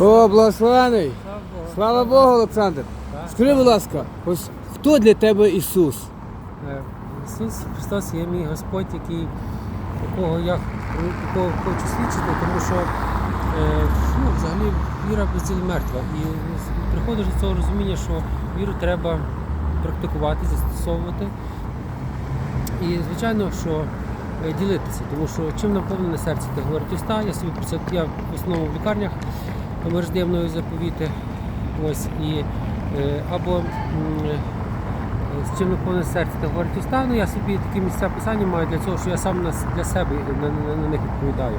О, благословений! Слава Богу, Олександр! Скажи, будь ласка, ось хто для тебе Ісус? Е, Ісус Христос є мій Господь, який, якого я якого хочу свідчити, тому що е, ну, взагалі віра без мертва. І приходиш до цього розуміння, що віру треба практикувати, застосовувати. І звичайно, що е, ділитися, тому що чим наповнене серце, так говорить уста, я собі про це я в основному в лікарнях, ж заповіти. Ось і е, або е, з чим наповнене серце, так говорить уста, ну я собі такі місця писання маю для цього, що я сам для себе на, на, на них відповідаю.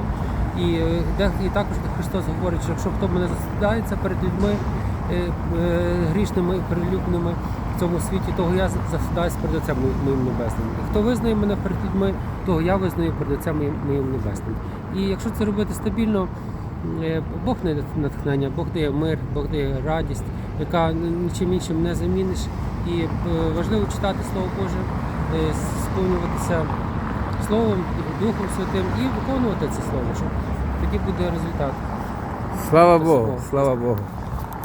І, е, і також Христос говорить, що якщо хто мене засідається перед людьми грішними, перелюбними в цьому світі, того я засідаюся перед Отцем моїм- небесним. І хто визнає мене перед людьми, того я визнаю перед Отцем моїм, небесним. І якщо це робити стабільно, Бог дає натхнення, Бог дає мир, Бог дає радість, яка нічим іншим не заміниш. І е, важливо читати Слово Боже, е, сповнюватися Словом, Духом Святим і виконувати це слово, щоб тоді буде результат. Слава Спасибо. Богу, слава Богу.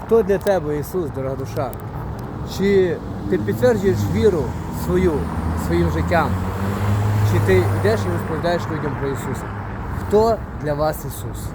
Хто для тебе Ісус, дорога душа? Чи ти підтверджуєш віру свою своїм життям? Чи ти йдеш і розповідаєш людям про Ісуса? Хто для вас Ісус?